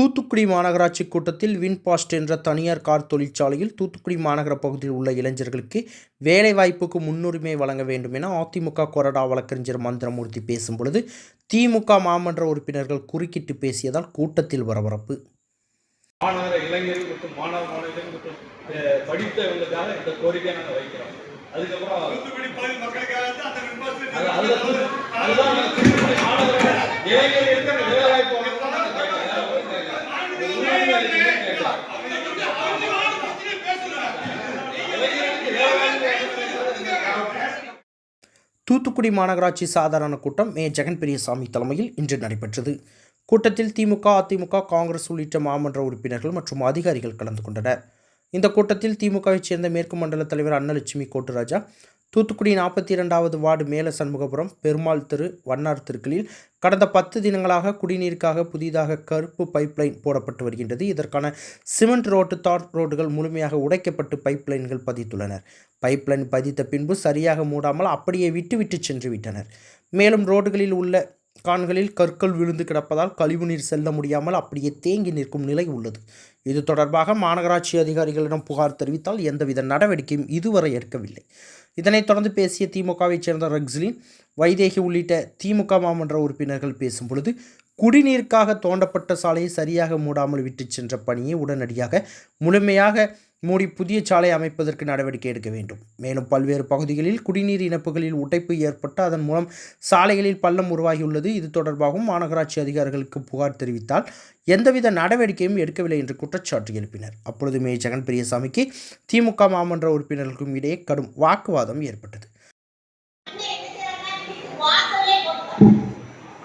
தூத்துக்குடி மாநகராட்சி கூட்டத்தில் வின்பாஸ்ட் என்ற தனியார் கார் தொழிற்சாலையில் தூத்துக்குடி மாநகர பகுதியில் உள்ள இளைஞர்களுக்கு வேலைவாய்ப்புக்கு முன்னுரிமை வழங்க வேண்டும் என அதிமுக கொறடா வழக்கறிஞர் மந்திரமூர்த்தி பேசும்பொழுது திமுக மாமன்ற உறுப்பினர்கள் குறுக்கிட்டு பேசியதால் கூட்டத்தில் பரபரப்பு. மாநகர இளைஞர்கள் மற்றும் மாணவ மாணவிகள் மற்றும் படித்தவங்களுக்காக இந்த கோரிக்கையை நாங்கள் வைக்கிறோம். அதுக்கப்புறம் தூத்துக்குடி பகுதி மக்களுக்காக தான் அந்த விமர்சனம் அது- அதுதான் வந்து- அதுதான் நாங்க தூத்துக்குடி மாநகர இளைஞர்களுக்கு அந்த வேலைவாய்ப்பு வழங்கணும்னு நாங்க கேட்கிறோம். முன்னுரிமை அளிக்கணும்னு கேட்கிறோம். இளைஞர்களுக்கு வேலைவாய்ப்பு வழங்கணும்னு தூத்துக்குடி மாநகராட்சி சாதாரண கூட்டம் மே ஜெகன் பெரியசாமி தலைமையில் இன்று நடைபெற்றது. கூட்டத்தில் திமுக அதிமுக காங்கிரஸ் உள்ளிட்ட மாமன்ற உறுப்பினர்கள் மற்றும் அதிகாரிகள் கலந்து கொண்டனர். இந்த கூட்டத்தில் திமுகவைச் சேர்ந்த மேற்கு மண்டல தலைவர் அன்னலட்சுமி கோட்டுராஜா தூத்துக்குடி நாற்பத்தி இரண்டாவது வார்டு மேல சண்முகபுரம் பெருமாள் தெரு வண்ணார் தெருக்களில் கடந்த பத்து தினங்களாக குடிநீருக்காக புதிதாக கருப்பு பைப்லைன் போடப்பட்டு வருகின்றது. இதற்கான சிமெண்ட் ரோட்டு தார் ரோடுகள் முழுமையாக உடைக்கப்பட்டு பைப்லைன்கள் பதித்துள்ளனர். பைப்லைன் பதித்த பின்பு சரியாக மூடாமல் அப்படியே விட்டுவிட்டு சென்று விட்டனர் மேலும் ரோடுகளில் உள்ள கான்களில் கற்கள் விழுந்து கிடப்பதால் கழிவுநீர் செல்ல முடியாமல் அப்படியே தேங்கி நிற்கும் நிலை உள்ளது. இது தொடர்பாக மாநகராட்சி அதிகாரிகளிடம் புகார் தெரிவித்தால் எந்தவித நடவடிக்கையும் இதுவரை எடுக்கவில்லை. இதனைத் தொடர்ந்து பேசிய திமுகவைச் சேர்ந்த ரக்ஸ்லின் வைதேகி உள்ளிட்ட திமுக மாமன்ற உறுப்பினர்கள் பேசும் பொழுது குடிநீருக்காக தோண்டப்பட்ட சாலையை சரியாக மூடாமல் விட்டு சென்ற பணியை உடனடியாக முழுமையாக மூடி புதிய சாலை அமைப்பதற்கு நடவடிக்கை எடுக்க வேண்டும். மேலும் பல்வேறு பகுதிகளில் குடிநீர் இணைப்புகளில் உடைப்பு ஏற்பட்டு அதன் மூலம் சாலைகளில் பள்ளம் உருவாகியுள்ளது. இது தொடர்பாகவும் மாநகராட்சி அதிகாரிகளுக்கு புகார் தெரிவித்தால் எந்தவித நடவடிக்கையும் எடுக்கவில்லை என்று குற்றச்சாட்டு எழுப்பினர். அப்பொழுது மே ஜெகன் பெரியசாமிக்கு திமுக மாமன்ற உறுப்பினர்களுக்கும் இடையே கடும் வாக்குவாதம் ஏற்பட்டது.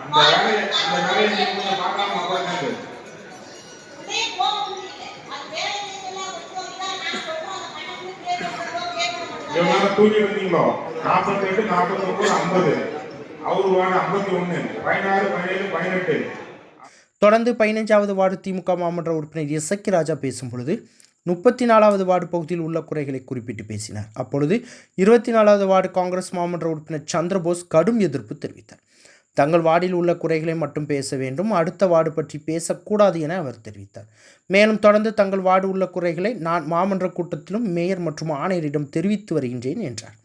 அந்த எவ்வளவு தூக்கி வந்தீங்களோ? நாற்பத்தி எட்டு நாற்பத்தி ஒன்பது ஐம்பது. அவரு வார்டு ஐம்பத்தி ஒண்ணு பதினாறு பதினேழு பதினெட்டு. தொடர்ந்து பதினைஞ்சாவது வார்டு திமுக மாமன்ற உறுப்பினர் இசக்கி ராஜா பேசும் பொழுது முப்பத்தி நாலாவது வார்டு பகுதியில் உள்ள குறைகளை குறிப்பிட்டு பேசினார். அப்பொழுது இருபத்தி நாலாவது வார்டு காங்கிரஸ் மாமன்ற உறுப்பினர் சந்திரபோஸ் கடும் எதிர்ப்பு தெரிவித்தார். தங்கள் வார்டில் உள்ள குறைகளை மட்டும் பேச வேண்டும் அடுத்த வார்டு பற்றி பேசக்கூடாது என அவர் தெரிவித்தார். மேலும் தொடர்ந்து தங்கள் வார்டு உள்ள குறைகளை நான் மாமன்ற கூட்டத்திலும் மேயர் மற்றும் ஆணையரிடம் தெரிவித்து வருகின்றேன் என்றார்.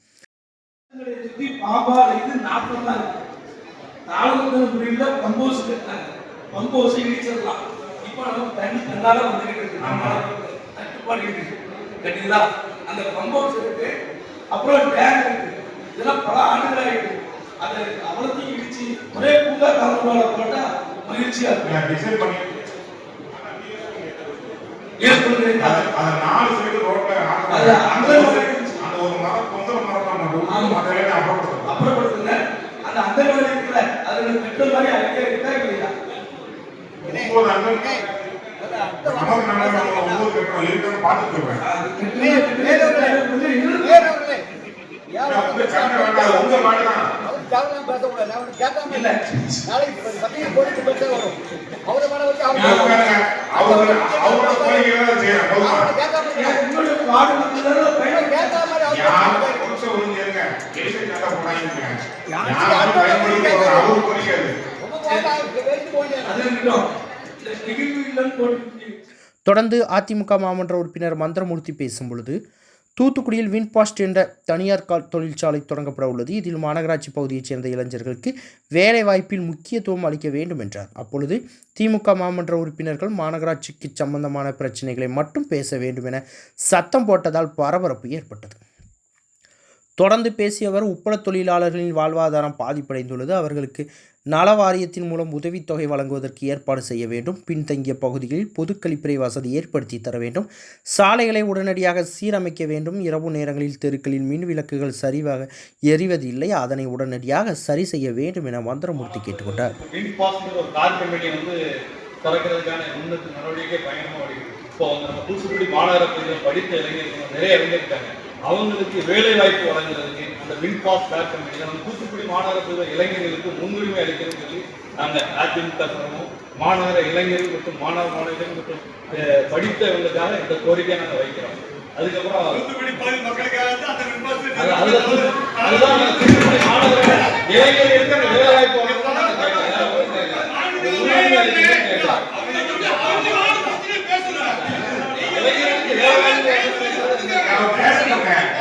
அந்த இருக்கு அப்புறம் டேங்க் இருக்கு இதெல்லாம் பல ஆண்டுகளாக இருக்கு அதை அவ்வளோத்தையும் இடிச்சு ஒரே பூங்கா கலந்துபால போட்டா மகிழ்ச்சியா இருக்கும். டிசைட் பண்ணி அதை அதை நாலு சைடு ரோட்ல அது அந்த ஒரு மரம் தொந்தர மரம் அப்புறப்படுத்தணும் அப்புறப்படுத்துங்க. அந்த அந்த மாதிரி இருக்குல்ல அது பெட்ரோல் மாதிரி அடிக்க இருக்கா இல்லையா? ஒன்பது அண்ணன் நமக்கு நல்ல ஒன்பது கட்டணம் இருக்குன்னு பார்த்துட்டு இருக்கேன் உங்க மாடு அவரு தொடர்ந்து அதிமுக மாமன்ற உறுப்பினர் மந்திரமூர்த்தி பேசும் பொழுது தூத்துக்குடியில் வின்பாஸ்ட் என்ற தனியார் கால் தொழிற்சாலை தொடங்கப்பட உள்ளது. இதில் மாநகராட்சி பகுதியைச் சேர்ந்த இளைஞர்களுக்கு வேலை வாய்ப்பில் முக்கியத்துவம் அளிக்க வேண்டும் என்றார். அப்பொழுது திமுக மாமன்ற உறுப்பினர்கள் மாநகராட்சிக்கு சம்பந்தமான பிரச்சனைகளை மட்டும் பேச வேண்டும் என சத்தம் போட்டதால் பரபரப்பு ஏற்பட்டது. தொடர்ந்து பேசிய அவர் உப்பள தொழிலாளர்களின் வாழ்வாதாரம் பாதிப்படைந்துள்ளது. அவர்களுக்கு நல வாரியத்தின் மூலம் உதவித்தொகை வழங்குவதற்கு ஏற்பாடு செய்ய வேண்டும். பின்தங்கிய பகுதிகளில் பொது கழிப்பறை வசதி ஏற்படுத்தி தர வேண்டும். சாலைகளை உடனடியாக சீரமைக்க வேண்டும். இரவு நேரங்களில் தெருக்களில் மின் விளக்குகள் சரிவாக எரிவதில்லை. அதனை உடனடியாக சரி செய்ய வேண்டும் என மந்திரமூர்த்தி கேட்டுக்கொண்டார். திறக்கிறதுக்கான நடவடிக்கை பயணமாக இப்போ நம்ம தூத்துக்குடி மாநகர பகுதியில் படித்த இளைஞர்கள் நிறைய இளைஞர் இருக்காங்க. அவங்களுக்கு வேலை வாய்ப்பு வழங்குறதுக்கு அந்த வின்பாஸ் பேர் பேக்கம் நம்ம தூத்துக்குடி மாநகர பகுதியில் இளைஞர்களுக்கு முன்னுரிமை அளிக்கணும்னு சொல்லி நாங்கள் அதிமுக சமூகம் மாநகர இளைஞர்கள் மற்றும் மாணவ மாணவிகள் மற்றும் படித்தவங்களுக்காக இந்த கோரிக்கையை நாங்கள் வைக்கிறோம் அதுக்கப்புறம் அதுதான் தூத்துக்குடி மாநகர இளைஞர்களுக்கு அந்த வேலை வாய்ப்பு பண்ணுங்க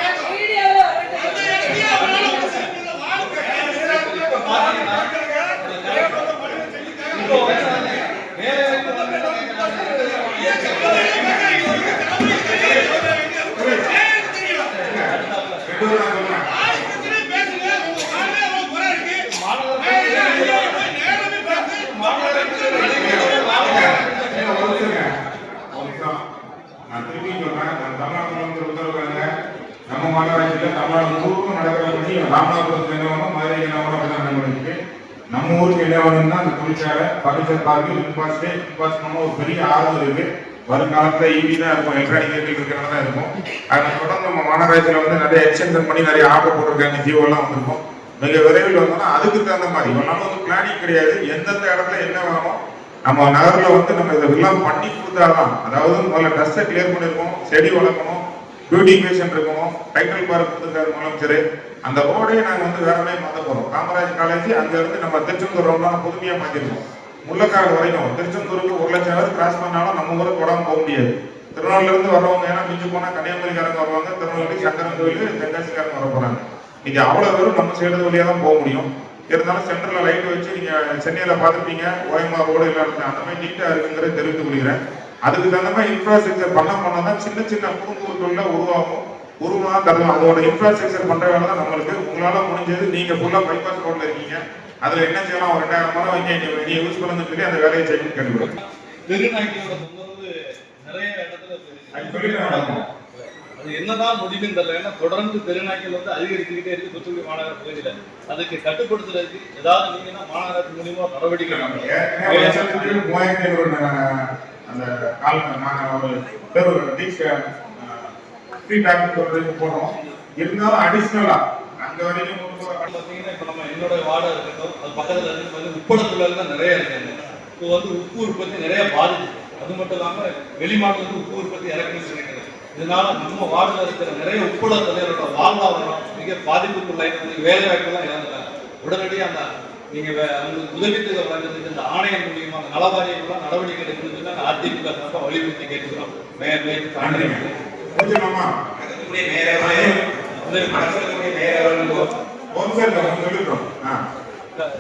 நம்ம மாநகராட்சியில தமிழ்நாடு முழுவதும் நடக்கிற ராமநாதபுரத்துக்கு என்ன வேணும் மதுரைக்கு என்ன வேணும் அப்படிதான் நம்ம ஊருக்கு என்ன வேணும்னா அந்த தொழிற்சாலை பர்னிச்சர் பார்க்கு பாஸ் பண்ணணும் ஒரு பெரிய ஆர்வம் இருக்கு. வருங்காலத்தில் ஈவி தான் இருக்கும் எலக்ட்ரானிக் வெஹிக்கிள் இருக்கிறதா தான் இருக்கும். அதை தொடர்ந்து நம்ம மாநகராட்சியில் வந்து நிறைய எக்ஸ்டென்ஷன் பண்ணி நிறைய ஆர்டர் போட்டிருக்காங்க ஜியோ வந்திருக்கும். மிக விரைவில் வந்தோம்னா அதுக்கு தகுந்த மாதிரி. ஒன்னாலும் வந்து பிளானிங் கிடையாது. எந்தெந்த இடத்துல என்ன வேணும் நம்ம நகரில் வந்து நம்ம இதெல்லாம் பண்ணி கொடுத்தாதான் அதாவது முதல்ல ட்ரெஸ்ஸை கிளியர் பண்ணியிருக்கோம் செடி வளர்க்கணும் பியூட்டிஃபிகேஷன் இருக்கணும் டைட்டில் பார்க் கொடுத்துருக்காரு முதலமைச்சர். அந்த ரோடே நாங்கள் வந்து வேற மாதிரி மாத்த போகிறோம் காமராஜ் காலேஜ் அங்கேருந்து நம்ம திருச்செந்தூர் ரோட்லாம் புதுமையாக மாற்றிருக்கோம் முள்ளக்காடு வரைக்கும் திருச்செந்தூருக்கு ஒரு லட்சம் பேர் கிராஸ் பண்ணாலும் நம்ம ஊருக்கு உடம்பு போக முடியாது. திருநெல்வேலிருந்து வர்றவங்க ஏன்னா மிஞ்சு போனால் கன்னியாகுமரிக்காரங்க வருவாங்க திருநெல்வேலி சங்கரன் கோயில் தென்காசிக்காரங்க வர போகிறாங்க நீங்கள் அவ்வளோ பேரும் நம்ம சைடு வழியாக தான் போக முடியும். இருந்தாலும் சென்டரில் லைட் வச்சு நீங்கள் சென்னையில் பார்த்துருப்பீங்க. ஓயமா ரோடு இல்லாம அந்த மாதிரி நீட்டாக இருக்குங்கிறத தெரிவித்துக் கொள்கிறேன். அதுக்கு தகுந்த மாதிரி இன்ஃப்ராஸ்ட்ரக்சர் பண்ண பண்ணதான் சின்ன சின்ன குறுங்குறுகள்ல உருவாகும். உருவா தரும் அதோட இன்ஃப்ராஸ்ட்ரக்சர் பண்ற வேலை தான் நம்மளுக்கு. உங்களால முடிஞ்சது நீங்க ஃபுல்லா பைபாஸ் ரோட்ல இருக்கீங்க. அதுல என்ன செய்யலாம்? ஒரு ரெண்டாயிரம் மரம் வைங்க. நீங்க யூஸ் பண்ணுன்னு சொல்லி அந்த வேலையை தெருநாய்களோட தொந்தரவு நிறைய இடத்துல நடக்கும் அது என்னதான் முடிவுன்னு தெரியல. ஏன்னா தொடர்ந்து தெருநாய்கள் வந்து அதிகரிச்சுக்கிட்டே இருக்கு. தூத்துக்குடி மாநகர பகுதியில. அதுக்கு கட்டுப்படுத்துறதுக்கு ஏதாவது நீங்கன்னா மாநகராட்சி மூலியமா நடவடிக்கை அந்த கால் நாங்கள் ஒரு பேர் ஒரு ஃப்ரீ சொல்றதுக்கு போனோம் இருந்தாலும் அடிஷ்னலாக அங்கே வரைக்கும் கொண்டு போற பாத்தீங்கன்னா நம்ம என்னோட வார்டா இருக்கட்டும் அது பக்கத்தில் இருந்து வந்து உப்பளத்துல தான் நிறைய இருக்காங்க இப்போ வந்து உப்பு உற்பத்தி நிறைய பாதிப்பு அது மட்டும் இல்லாமல் வெளிமாநிலத்து உப்பு உற்பத்தி இறக்குன்னு சொல்லிட்டு இதனால நம்ம வார்டில் இருக்கிற நிறைய உப்புள தலைவரோட வாழ்வாதாரம் மிக பாதிப்புக்குள்ளாயிட்டு வேலை வாய்ப்பெல்லாம் இழந்துட்டாங்க. உடனடியாக அந்த நீங்க வே- அவங்களுக்கு உதவித்தொகை வழங்குறதுக்கு இந்த ஆணையம் மூலியமா அந்த நலவாரியங்கள்லாம் நடவடிக்கை எடுக்கணும்னு சொல்லி நாங்க அதிமுக சார்பாக வலியுறுத்தி கேட்டுக்கிறோம். மேயர்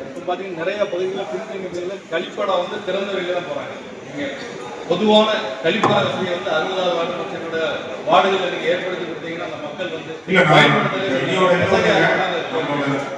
இப்போ பார்த்தீங்கன்னா நிறைய பகுதிகளில் பின்தங்கிய பகுதிகளில் கழிப்படம் வந்து திறந்த வெளியில தான் பொதுவான கழிப்பட வசதியை வந்து அறுபதாவது வார்டு மக்களோட வார்டுகளில் நீங்க ஏற்படுத்தி கொடுத்தீங்கன்னா அந்த மக்கள் வந்து இல்ல நான் பயன்படுத்துறது என்னோட இது வந்து வசதியாக நம்மளோட புரிஞ்சுக்கல உட்காந்து